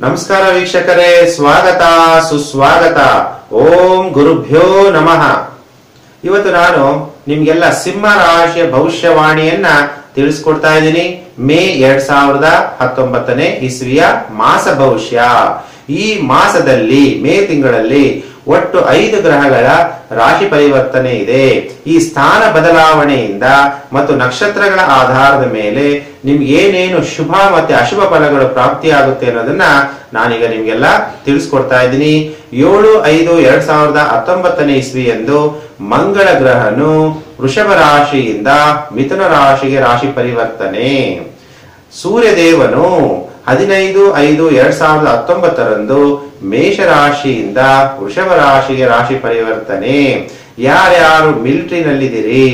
ನಮಸ್ಕಾರ ವೀಕ್ಷಕರೇ, ಸ್ವಾಗತ, ಸುಸ್ವಾಗತ. ಓಂ ಗುರುಭ್ಯೋ ನಮಃ. ಇವತ್ತು ನಾನು ನಿಮ್ಗೆಲ್ಲ ಸಿಂಹ ರಾಶಿಯ ಭವಿಷ್ಯವಾಣಿಯನ್ನ ತಿಳಿಸ್ಕೊಡ್ತಾ ಇದ್ದೀನಿ. ಮೇ ಎರಡ್ ಸಾವಿರದ ಹತ್ತೊಂಬತ್ತನೇ ಇಸ್ವಿಯ ಮಾಸ ಭವಿಷ್ಯ. ಈ ಮಾಸದಲ್ಲಿ, ಮೇ ತಿಂಗಳಲ್ಲಿ ಒಟ್ಟು ಐದು ಗ್ರಹಗಳ ರಾಶಿ ಪರಿವರ್ತನೆ ಇದೆ. ಈ ಸ್ಥಾನ ಬದಲಾವಣೆಯಿಂದ ಮತ್ತು ನಕ್ಷತ್ರಗಳ ಆಧಾರದ ಮೇಲೆ ನಿಮ್ಗೆ ಏನೇನು ಶುಭ ಮತ್ತೆ ಅಶುಭ ಫಲಗಳು ಪ್ರಾಪ್ತಿಯಾಗುತ್ತೆ ಅನ್ನೋದನ್ನ ನಾನೀಗ ನಿಮ್ಗೆಲ್ಲ ತಿಳಿಸ್ಕೊಡ್ತಾ ಇದ್ದೀನಿ. ಏಳು ಐದು ಎರಡ್ ಸಾವಿರದ ಹತ್ತೊಂಬತ್ತನೇ ಇಸ್ವಿಯಂದು ಮಂಗಳ ಗ್ರಹನು ವೃಷಭ ರಾಶಿಯಿಂದ ಮಿಥುನ ರಾಶಿಗೆ ರಾಶಿ ಪರಿವರ್ತನೆ. ಸೂರ್ಯದೇವನು ಹದಿನೈದು, ಐದು, ಎರಡ್ ಸಾವಿರದ ಹತ್ತೊಂಬತ್ತರಂದು ಮೇಷ ರಾಶಿಯಿಂದ ವೃಷಭ ರಾಶಿಗೆ ರಾಶಿ ಪರಿವರ್ತನೆ. ಯಾರ್ಯಾರು ಮಿಲಿಟರಿನಲ್ಲಿದ್ದೀರಿ?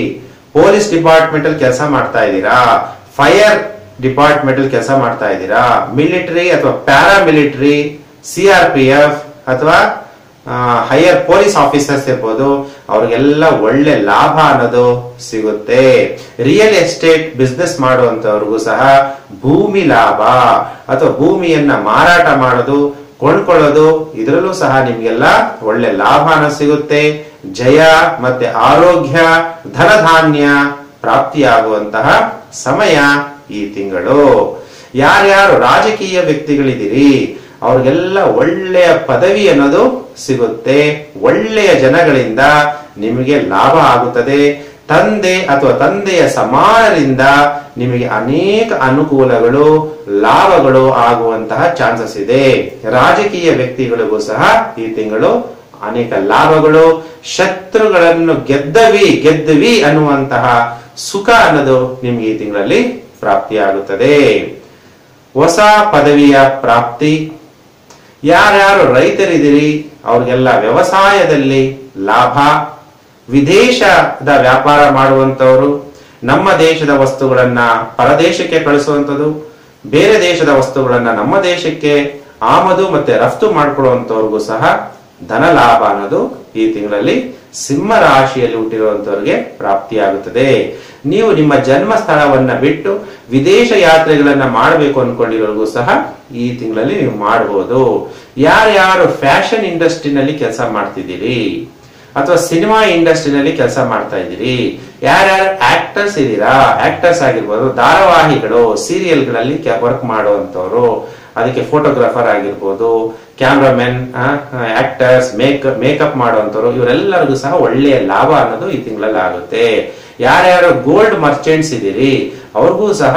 ಪೊಲೀಸ್ ಡಿಪಾರ್ಟ್ಮೆಂಟ್ ಅಲ್ಲಿ ಕೆಲಸ ಮಾಡ್ತಾ ಇದ್ದೀರಾ? ಫೈರ್ ಡಿಪಾರ್ಟ್ಮೆಂಟ್ ಅಲ್ಲಿ ಕೆಲಸ ಮಾಡ್ತಾ ಇದ್ದೀರಾ? ಮಿಲಿಟರಿ ಅಥವಾ para military C R P F ಅಥವಾ ಹೈಯರ್ ಪೊಲೀಸ್ ಆಫೀಸರ್ಸ್ ಇರ್ಬೋದು. ಅವ್ರಿಗೆಲ್ಲ ಒಳ್ಳೆ ಲಾಭ ಅನ್ನೋದು ಸಿಗುತ್ತೆ. ರಿಯಲ್ ಎಸ್ಟೇಟ್ ಬಿಸ್ನೆಸ್ ಮಾಡುವಂತವ್ರಿಗೂ ಸಹ ಭೂಮಿ ಲಾಭ. ಅಥವಾ ಭೂಮಿಯನ್ನ ಮಾರಾಟ ಮಾಡೋದು, ಕೊಂಡ್ಕೊಳ್ಳೋದು, ಇದರಲ್ಲೂ ಸಹ ನಿಮ್ಗೆಲ್ಲ ಒಳ್ಳೆ ಲಾಭ ಸಿಗುತ್ತೆ. ಜಯ ಮತ್ತೆ ಆರೋಗ್ಯ, ಧನಧಾನ್ಯ ಪ್ರಾಪ್ತಿಯಾಗುವಂತಹ ಸಮಯ ಈ ತಿಂಗಳು. ಯಾರ್ಯಾರು ರಾಜಕೀಯ ವ್ಯಕ್ತಿಗಳಿದ್ದೀರಿ, ಅವ್ರಿಗೆಲ್ಲ ಒಳ್ಳೆಯ ಪದವಿ ಅನ್ನೋದು ಸಿಗುತ್ತೆ. ಒಳ್ಳೆಯ ಜನಗಳಿಂದ ನಿಮಗೆ ಲಾಭ ಆಗುತ್ತದೆ. ತಂದೆ ಅಥವಾ ತಂದೆಯ ಸಮಾನರಿಂದ ನಿಮಗೆ ಅನೇಕ ಅನುಕೂಲಗಳು, ಲಾಭಗಳು ಆಗುವಂತಹ ಚಾನ್ಸಸ್ ಇದೆ. ರಾಜಕೀಯ ವ್ಯಕ್ತಿಗಳಿಗೂ ಸಹ ಈ ತಿಂಗಳು ಅನೇಕ ಲಾಭಗಳು. ಶತ್ರುಗಳನ್ನು ಗೆದ್ದವಿ ಗೆದ್ದವಿ ಅನ್ನುವಂತಹ ಸುಖ ಅನ್ನೋದು ನಿಮ್ಗೆ ಈ ತಿಂಗಳಲ್ಲಿ ಪ್ರಾಪ್ತಿಯಾಗುತ್ತದೆ. ಹೊಸ ಪದವಿಯ ಪ್ರಾಪ್ತಿ. ಯಾರ್ಯಾರು ರೈತರಿದ್ದೀರಿ ಅವ್ರಿಗೆಲ್ಲ ವ್ಯವಸಾಯದಲ್ಲಿ ಲಾಭ, ವಿದೇಶದ ವ್ಯಾಪಾರ ಮಾಡುವಂಥವರು, ನಮ್ಮ ದೇಶದ ವಸ್ತುಗಳನ್ನ ಪರದೇಶಕ್ಕೆ ಕಳಿಸುವಂಥದ್ದು, ಬೇರೆ ದೇಶದ ವಸ್ತುಗಳನ್ನ ನಮ್ಮ ದೇಶಕ್ಕೆ ಆಮದು ಮತ್ತೆ ರಫ್ತು ಮಾಡಿಕೊಳ್ಳುವಂಥವ್ರಿಗೂ ಸಹ ಧನ ಲಾಭ ಅನ್ನೋದು ಈ ತಿಂಗಳಲ್ಲಿ ಸಿಂಹ ರಾಶಿಯಲ್ಲಿ ಹುಟ್ಟಿರುವಂತವ್ರಿಗೆ ಪ್ರಾಪ್ತಿಯಾಗುತ್ತದೆ. ನೀವು ನಿಮ್ಮ ಜನ್ಮ ಸ್ಥಳವನ್ನ ಬಿಟ್ಟು ವಿದೇಶ ಯಾತ್ರೆಗಳನ್ನ ಮಾಡಬೇಕು ಅನ್ಕೊಂಡಿರೋರ್ಗೂ ಸಹ ಈ ತಿಂಗಳಲ್ಲಿ ನೀವು ಮಾಡಬಹುದು ಯಾರ್ಯಾರು ಫ್ಯಾಷನ್ ಇಂಡಸ್ಟ್ರಿನಲ್ಲಿ ಕೆಲಸ ಮಾಡ್ತಿದ್ದೀರಿ? ಅಥವಾ ಸಿನಿಮಾ ಇಂಡಸ್ಟ್ರಿನಲ್ಲಿ ಕೆಲಸ ಮಾಡ್ತಾ ಇದ್ದೀರಿ? ಯಾರ್ಯಾರು ಆಕ್ಟರ್ಸ್ ಇದ್ದೀರಾ? ಆಕ್ಟರ್ಸ್ ಆಗಿರ್ಬೋದು, ಧಾರಾವಾಹಿಗಳು, ಸೀರಿಯಲ್ಗಳಲ್ಲಿ ವರ್ಕ್ ಮಾಡುವಂಥವ್ರು, ಅದಕ್ಕೆ ಫೋಟೋಗ್ರಾಫರ್ ಆಗಿರ್ಬೋದು, ಕ್ಯಾಮ್ರಾಮೆನ್ ಆಕ್ಟರ್ಸ್, ಮೇಕ್, ಮೇಕಪ್ ಮಾಡುವಂಥವ್ರು, ಇವರೆಲ್ಲರಿಗೂ ಸಹ ಒಳ್ಳೆಯ ಲಾಭ ಅನ್ನೋದು ಈ ತಿಂಗಳಲ್ಲಿ ಆಗುತ್ತೆ. ಯಾರ್ಯಾರು ಗೋಲ್ಡ್ ಮರ್ಚೆಂಟ್ಸ್ ಇದ್ದೀರಿ, ಅವ್ರಿಗೂ ಸಹ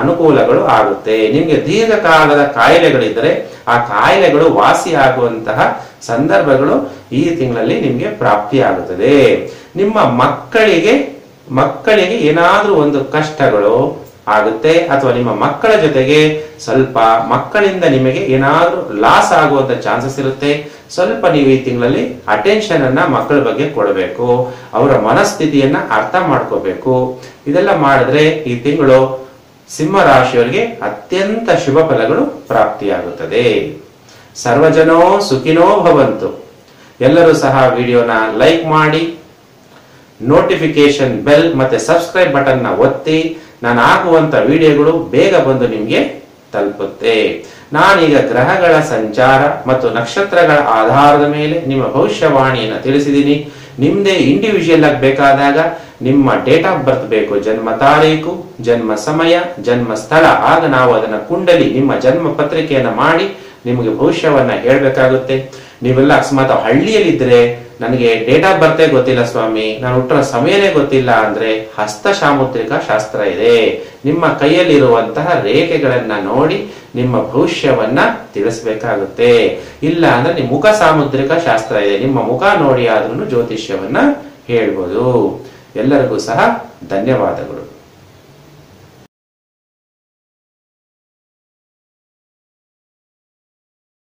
ಅನುಕೂಲಗಳು ಆಗುತ್ತೆ. ನಿಮ್ಗೆ ದೀರ್ಘಕಾಲದ ಕಾಯಿಲೆಗಳಿದ್ರೆ ಆ ಕಾಯಿಲೆಗಳು ವಾಸಿ ಆಗುವಂತಹ ಸಂದರ್ಭಗಳು ಈ ತಿಂಗಳಲ್ಲಿ ನಿಮಗೆ ಪ್ರಾಪ್ತಿಯಾಗುತ್ತದೆ. ನಿಮ್ಮ ಮಕ್ಕಳಿಗೆ ಮಕ್ಕಳಿಗೆ ಏನಾದರೂ ಒಂದು ಕಷ್ಟಗಳು ಆಗುತ್ತೆ ಅಥವಾ ನಿಮ್ಮ ಮಕ್ಕಳ ಜೊತೆಗೆ ಸ್ವಲ್ಪ ಮಕ್ಕಳಿಂದ ನಿಮಗೆ ಏನಾದರೂ ಲಾಸ್ ಆಗುವಂತ ಚಾನ್ಸಸ್ ಇರುತ್ತೆ, ಸ್ವಲ್ಪ ನೀವು ಈ ತಿಂಗಳಲ್ಲಿ ಅಟೆನ್ಷನ್ ಅನ್ನ ಮಕ್ಕಳ ಬಗ್ಗೆ ಕೊಡಬೇಕು, ಅವರ ಮನಸ್ಥಿತಿಯನ್ನ ಅರ್ಥ ಮಾಡ್ಕೋಬೇಕು. ಇದೆಲ್ಲ ಮಾಡಿದ್ರೆ ಈ ತಿಂಗಳು ಸಿಂಹ ರಾಶಿಯವರಿಗೆ ಅತ್ಯಂತ ಶುಭ ಫಲಗಳು ಪ್ರಾಪ್ತಿಯಾಗುತ್ತದೆ. ಸರ್ವಜನೋ ಸುಖಿನೋ ಭವಂತು. ಎಲ್ಲರೂ ಸಹ ವಿಡಿಯೋನ ಲೈಕ್ ಮಾಡಿ ನೋಟಿಫಿಕೇಶನ್ ಬೆಲ್ ಮತ್ತೆ ಸಬ್ಸ್ಕ್ರೈಬ್ ಬಟನ್ನ ಒತ್ತಿ ನಾನು ಹಾಕುವಂತ ವಿಡಿಯೋಗಳು ಬೇಗ ಬಂದು ನಿಮ್ಗೆ ತಲುಪುತ್ತೆ. ನಾನೀಗ ಗ್ರಹಗಳ ಸಂಚಾರ ಮತ್ತು ನಕ್ಷತ್ರಗಳ ಆಧಾರದ ಮೇಲೆ ನಿಮ್ಮ ಭವಿಷ್ಯವಾಣಿಯನ್ನು ತಿಳಿಸಿದ್ದೀನಿ ನಿಮ್ದೇ ಇಂಡಿವಿಜುವಲ್ ಆಗಿ ಬೇಕಾದಾಗ ನಿಮ್ಮ ಡೇಟ್ ಆಫ್ ಬರ್ತ್ ಬೇಕು, ಜನ್ಮ ತಾರೀಕು, ಜನ್ಮ ಸಮಯ, ಜನ್ಮ ಸ್ಥಳ. ಆಗ ನಾವು ಅದನ್ನ ಕುಂಡಲಿ ನಿಮ್ಮ ಜನ್ಮ ಪತ್ರಿಕೆಯನ್ನ ಮಾಡಿ ನಿಮಗೆ ಭವಿಷ್ಯವನ್ನ ಹೇಳ್ಬೇಕಾಗುತ್ತೆ. ನೀವೆಲ್ಲ ಅಕಸ್ಮಾತ್ ಹಳ್ಳಿಯಲ್ಲಿದ್ರೆ ನನಗೆ ಡೇಟ್ ಆಫ್ ಬರ್ತೇ ಗೊತ್ತಿಲ್ಲ ಸ್ವಾಮಿ. ನಾನು ಹುಟ್ಟರ ಸಮಯನೇ ಗೊತ್ತಿಲ್ಲ ಅಂದ್ರೆ ಹಸ್ತ ಸಾಮುದ್ರಿಕ ಶಾಸ್ತ್ರ ಇದೆ. ನಿಮ್ಮ ಕೈಯಲ್ಲಿರುವಂತಹ ರೇಖೆಗಳನ್ನ ನೋಡಿ ನಿಮ್ಮ ಭವಿಷ್ಯವನ್ನ ತಿಳಿಸ್ಬೇಕಾಗುತ್ತೆ. ಇಲ್ಲ ಅಂದ್ರೆ ನಿಮ್ಮ ಮುಖ ಸಾಮುದ್ರಿಕ ಶಾಸ್ತ್ರ ಇದೆ. ನಿಮ್ಮ ಮುಖ ನೋಡಿ ಆದ್ರೂ ಜ್ಯೋತಿಷ್ಯವನ್ನ ಹೇಳ್ಬೋದು. ಎಲ್ಲರಿಗೂ ಸಹ ಧನ್ಯವಾದಗಳು.